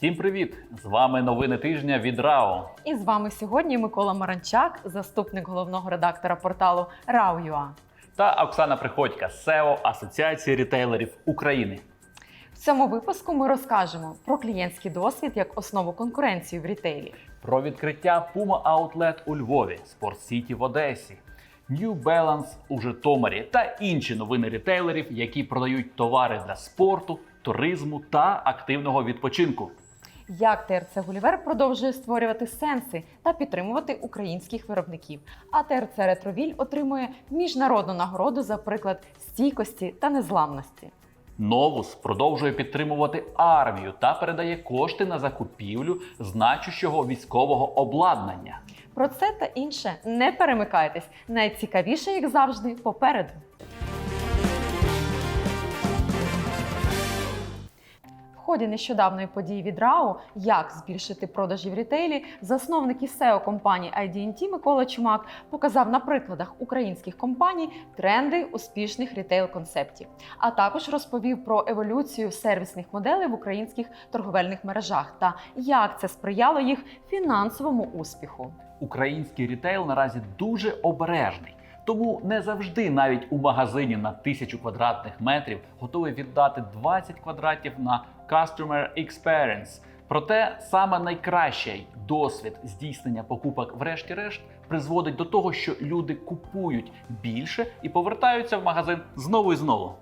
Всім привіт! З вами новини тижня від РАО. І з вами сьогодні Микола Маранчак, заступник головного редактора порталу RAW.ua. та Оксана Приходька, SEO Асоціації рітейлерів України. В цьому випуску ми розкажемо про клієнтський досвід як основу конкуренції в рітейлі, Про відкриття Puma Outlet у Львові, Sport City в Одесі, New Balance у Житомирі та інші новини рітейлерів, які продають товари для спорту, туризму та активного відпочинку. Як ТРЦ Гулівер продовжує створювати сенси та підтримувати українських виробників. А ТРЦ Ретровіль отримує міжнародну нагороду за приклад стійкості та незламності. Новус продовжує підтримувати армію та передає кошти на закупівлю значущого військового обладнання. Про це та інше не перемикайтесь. Найцікавіше, як завжди, попереду. Ході нещодавної події від РАО «Як збільшити продажі в рітейлі, засновник і SEO компанії IDNT Микола Чумак показав на прикладах українських компаній тренди успішних рітейл-концептів, а також розповів про еволюцію сервісних моделей в українських торговельних мережах та як це сприяло їх фінансовому успіху. Український рітейл наразі дуже обережний. Тому не завжди навіть у магазині на тисячу квадратних метрів готовий віддати 20 квадратів на Customer Experience. Проте саме найкращий досвід здійснення покупок, врешті-решт, призводить до того, що люди купують більше і повертаються в магазин знову і знову.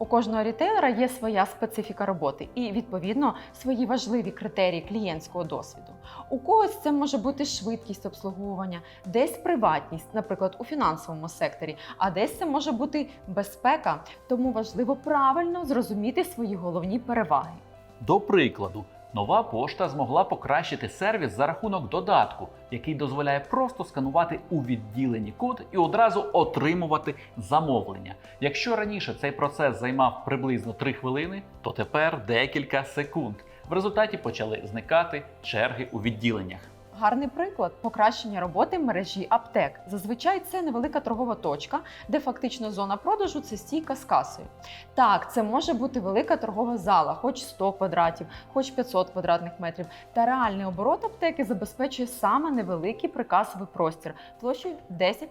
У кожного рітейлера є своя специфіка роботи і, відповідно, свої важливі критерії клієнтського досвіду. У когось це може бути швидкість обслуговування, десь приватність, наприклад, у фінансовому секторі, а десь це може бути безпека. Тому важливо правильно зрозуміти свої головні переваги. До прикладу, нова пошта змогла покращити сервіс за рахунок додатку, який дозволяє просто сканувати у відділенні код і одразу отримувати замовлення. Якщо раніше цей процес займав приблизно 3 хвилини, то тепер декілька секунд. В результаті почали зникати черги у відділеннях. Гарний приклад покращення роботи мережі аптек. Зазвичай це невелика торгова точка, де фактично зона продажу це стійка з касою. Так, це може бути велика торгова зала, хоч 100 квадратів, хоч 500 квадратних метрів. Та реальний оборот аптеки забезпечує саме невеликий прикасовий простір площею 10-15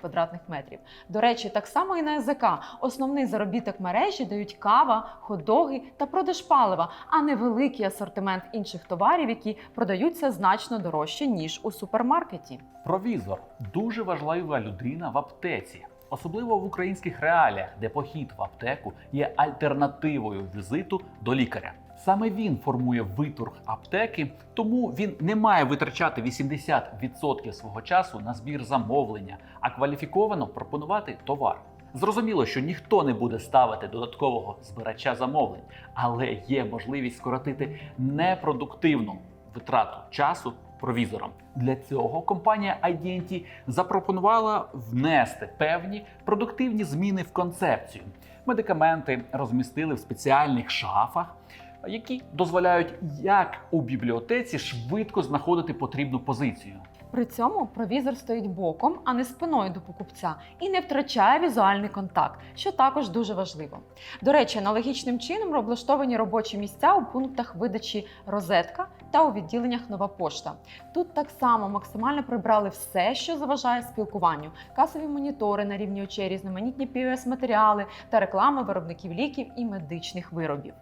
квадратних метрів. До речі, так само і на язик. Основний заробіток мережі дають кава, хот-доги та продаж палива, а не великий асортимент інших товарів, які продаються значно дорожче ніж у супермаркеті. Провізор дуже важлива людина в аптеці, особливо в українських реаліях, де похід в аптеку є альтернативою візиту до лікаря. Саме він формує виторг аптеки, тому він не має витрачати 80% свого часу на збір замовлення, а кваліфіковано пропонувати товар. Зрозуміло, що ніхто не буде ставити додаткового збирача замовлень, але є можливість скоротити непродуктивну витрату часу провізором. Для цього компанія IDNT запропонувала внести певні продуктивні зміни в концепцію. Медикаменти розмістили в спеціальних шафах, які дозволяють як у бібліотеці швидко знаходити потрібну позицію. При цьому провізор стоїть боком, а не спиною до покупця, і не втрачає візуальний контакт, що також дуже важливо. До речі, аналогічним чином облаштовані робочі місця у пунктах видачі розетка та у відділеннях нова пошта. Тут так само максимально прибрали все, що заважає спілкуванню: касові монітори на рівні очей, різноманітні pos матеріали та реклами виробників ліків і медичних виробів.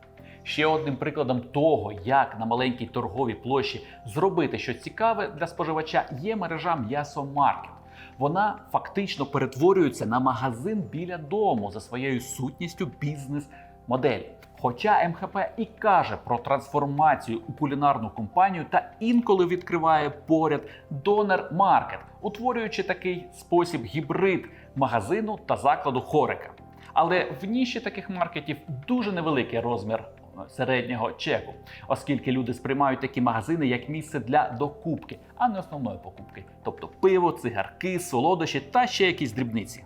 Ще одним прикладом того, як на маленькій торговій площі зробити щось цікаве для споживача, є мережа М'ясомаркет. Вона фактично перетворюється на магазин біля дому за своєю сутністю бізнес-моделі. Хоча МХП і каже про трансформацію у кулінарну компанію та інколи відкриває поряд донор маркет, утворюючи такий спосіб гібрид магазину та закладу хорика. Але в ніші таких маркетів дуже невеликий розмір середнього чеку, оскільки люди сприймають такі магазини як місце для докупки, а не основної покупки, тобто пиво, цигарки, солодощі та ще якісь дрібниці.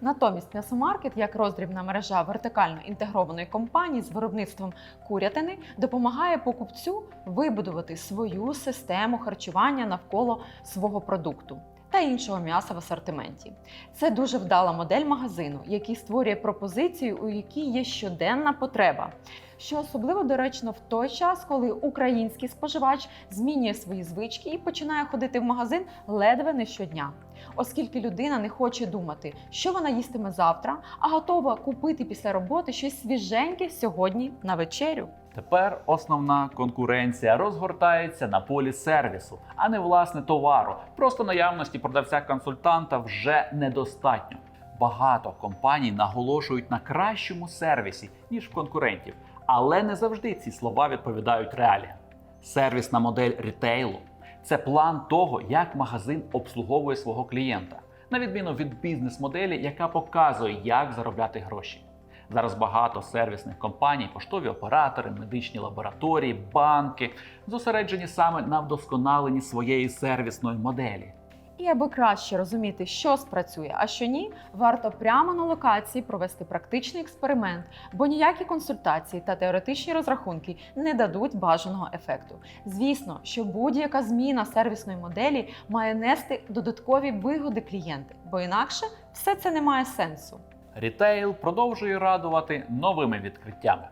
Натомість м'ясомаркет, як роздрібна мережа вертикально інтегрованої компанії з виробництвом курятини, допомагає покупцю вибудувати свою систему харчування навколо свого продукту. Та іншого м'яса в асортименті. Це дуже вдала модель магазину, який створює пропозицію, у якій є щоденна потреба. Що особливо доречно в той час, коли український споживач змінює свої звички і починає ходити в магазин ледве не щодня. Оскільки людина не хоче думати, що вона їстиме завтра, а готова купити після роботи щось свіженьке сьогодні на вечерю. Тепер основна конкуренція розгортається на полі сервісу, а не власне товару. Просто наявності продавця-консультанта вже недостатньо. Багато компаній наголошують на кращому сервісі, ніж в конкурентів, але не завжди ці слова відповідають реаліям. Сервісна модель рітейлу це план того, як магазин обслуговує свого клієнта, на відміну від бізнес-моделі, яка показує, як заробляти гроші. Зараз багато сервісних компаній, поштові оператори, медичні лабораторії, банки зосереджені саме на вдосконаленні своєї сервісної моделі. І аби краще розуміти, що спрацює, а що ні, варто прямо на локації провести практичний експеримент, бо ніякі консультації та теоретичні розрахунки не дадуть бажаного ефекту. Звісно, що будь-яка зміна сервісної моделі має нести додаткові вигоди клієнти, бо інакше все це не має сенсу. Рітейл продовжує радувати новими відкриттями.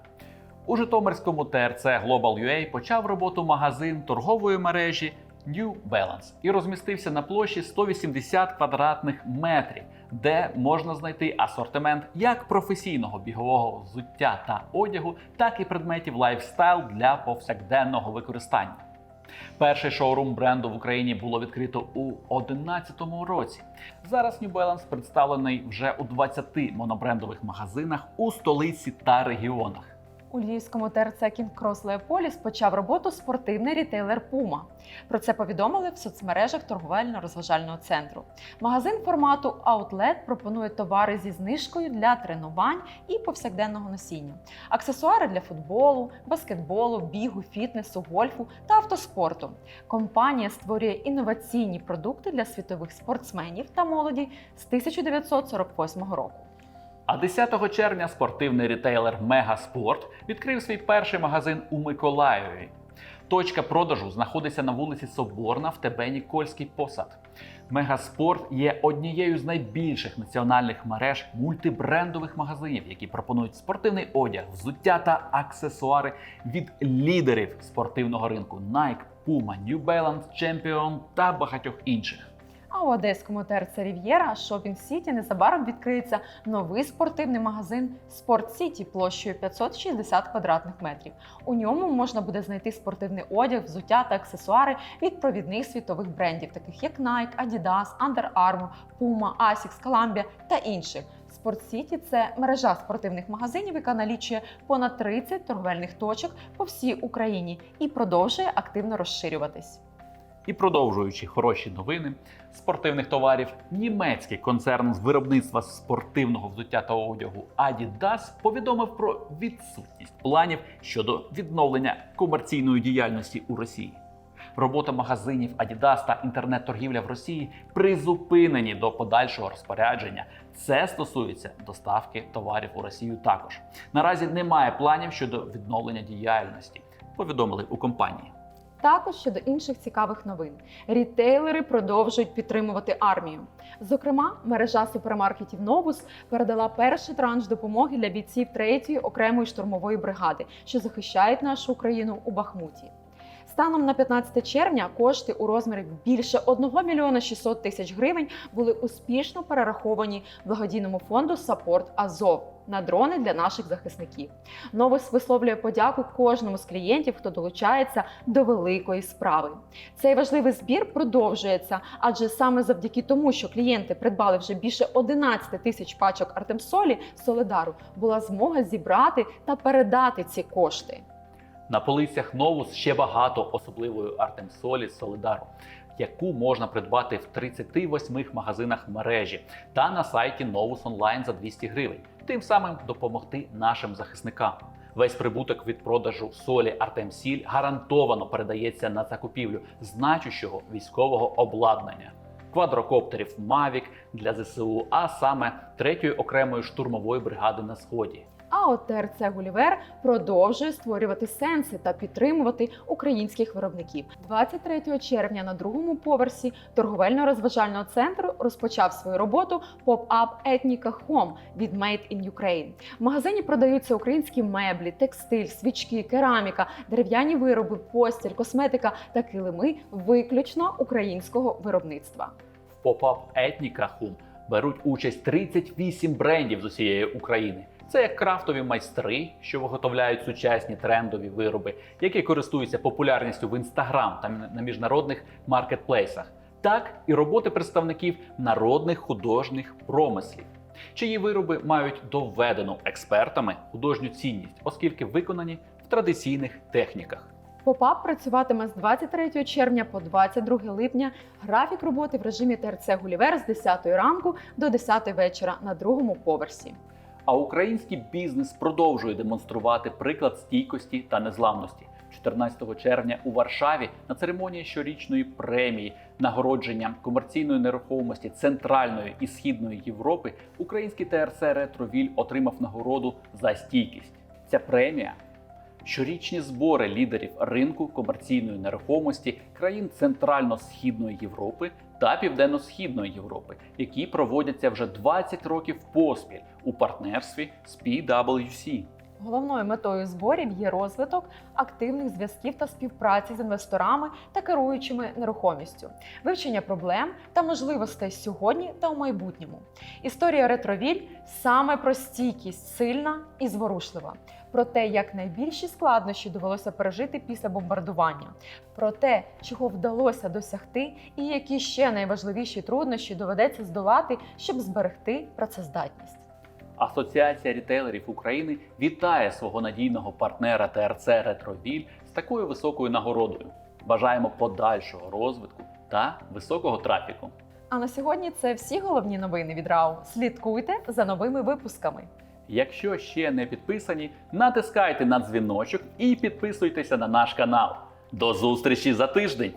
У Житомирському ТРЦ Global UA почав роботу магазин торгової мережі New Balance і розмістився на площі 180 квадратних метрів, де можна знайти асортимент як професійного бігового взуття та одягу, так і предметів лайфстайл для повсякденного використання. Перший шоурум бренду в Україні було відкрито у 2011 році. Зараз New Balance представлений вже у 20 монобрендових магазинах у столиці та регіонах. У львівському ТРЦ Cross Leopolis почав роботу спортивний рітейлер Puma. Про це повідомили в соцмережах торговельно-розважального центру. Магазин формату Outlet пропонує товари зі знижкою для тренувань і повсякденного носіння, аксесуари для футболу, баскетболу, бігу, фітнесу, гольфу та автоспорту. Компанія створює інноваційні продукти для світових спортсменів та молоді з 1948 року. А 10 червня спортивний рітейлер Мегаспорт відкрив свій перший магазин у Миколаєві. Точка продажу знаходиться на вулиці Соборна в ТБ Нікольський посад. Мегаспорт є однією з найбільших національних мереж мультибрендових магазинів, які пропонують спортивний одяг, взуття та аксесуари від лідерів спортивного ринку Nike, Puma, New Balance, Champion та багатьох інших. А у одеському ТРЦ Рів'єра Шопінг Сіті незабаром відкриється новий спортивний магазин Спорт Сіті площею 560 квадратних метрів. У ньому можна буде знайти спортивний одяг, взуття та аксесуари від провідних світових брендів, таких як Nike, Adidas, Under Armour, Puma, Asics, Columbia та інших. Спорт Сіті це мережа спортивних магазинів, яка налічує понад 30 торговельних точок по всій Україні і продовжує активно розширюватись. І продовжуючи хороші новини спортивних товарів, німецький концерн з виробництва спортивного взуття та одягу Adidas повідомив про відсутність планів щодо відновлення комерційної діяльності у Росії. Робота магазинів Adidas та інтернет-торгівля в Росії призупинені до подальшого розпорядження. Це стосується доставки товарів у Росію також. Наразі немає планів щодо відновлення діяльності. Повідомили у компанії. Також щодо інших цікавих новин, рітейлери продовжують підтримувати армію. Зокрема, мережа супермаркетів Новус передала перший транш допомоги для бійців 3-ї окремої штурмової бригади, що захищають нашу Україну у Бахмуті. Станом на 15 червня кошти у розмірі більше 1 мільйона 600 тисяч гривень були успішно перераховані благодійному фонду Сапорт Азов на дрони для наших захисників. Новус висловлює подяку кожному з клієнтів, хто долучається до великої справи. Цей важливий збір продовжується, адже саме завдяки тому, що клієнти придбали вже більше 11 тисяч пачок Артемсолі Солидару, була змога зібрати та передати ці кошти. На полицях Новус ще багато особливої Артемсолі Солидару, яку можна придбати в 38 магазинах мережі та на сайті Novus Online за 200 гривень, тим самим допомогти нашим захисникам. Весь прибуток від продажу солі Артемсіль гарантовано передається на закупівлю значущого військового обладнання. Квадрокоптерів Mavic для ЗСУ, а саме 3-ї окремої штурмової бригади на сході. ТРЦ Гулівер продовжує створювати сенси та підтримувати українських виробників. 23 червня на другому поверсі торговельно-розважального центру розпочав свою роботу поп-ап Етніка Home від Made in Ukraine. В магазині продаються українські меблі, текстиль, свічки, кераміка, дерев'яні вироби, постіль, косметика та килими виключно українського виробництва. В поп-ап Етніка Hum беруть участь 38 брендів з усієї України. Це як крафтові майстри, що виготовляють сучасні трендові вироби, які користуються популярністю в інстаграм та на міжнародних маркетплейсах, так і роботи представників народних художніх промислів, чиї вироби мають доведену експертами художню цінність, оскільки виконані в традиційних техніках. Попап працюватиме з 23 червня по 22 липня. Графік роботи в режимі ТРЦ Гулівер з 10 ранку до 10 вечора на другому поверсі. А український бізнес продовжує демонструвати приклад стійкості та незламності. 14 червня у Варшаві на церемонії щорічної премії нагородження комерційної нерухомості Центральної і Східної Європи український ТРЦ Ретровіль отримав нагороду за стійкість. Ця премія щорічні збори лідерів ринку комерційної нерухомості країн Центрально-Східної Європи та Південно-Східної Європи, які проводяться вже 20 років поспіль у партнерстві з PwC. Головною метою зборів є розвиток активних зв'язків та співпраці з інвесторами та керуючими нерухомістю, вивчення проблем та можливостей сьогодні та у майбутньому. Історія ретровіль саме про стійкість, сильна і зворушлива. Про те, як найбільші складнощі довелося пережити після бомбардування, про те, чого вдалося досягти, і які ще найважливіші труднощі доведеться здолати, щоб зберегти працездатність. Асоціація рітейлерів України вітає свого надійного партнера ТРЦ Ретровіль з такою високою нагородою. Бажаємо подальшого розвитку та високого трафіку. А на сьогодні це всі головні новини від РАУ. Слідкуйте за новими випусками. Якщо ще не підписані, натискайте на дзвіночок і підписуйтеся на наш канал. До зустрічі за тиждень!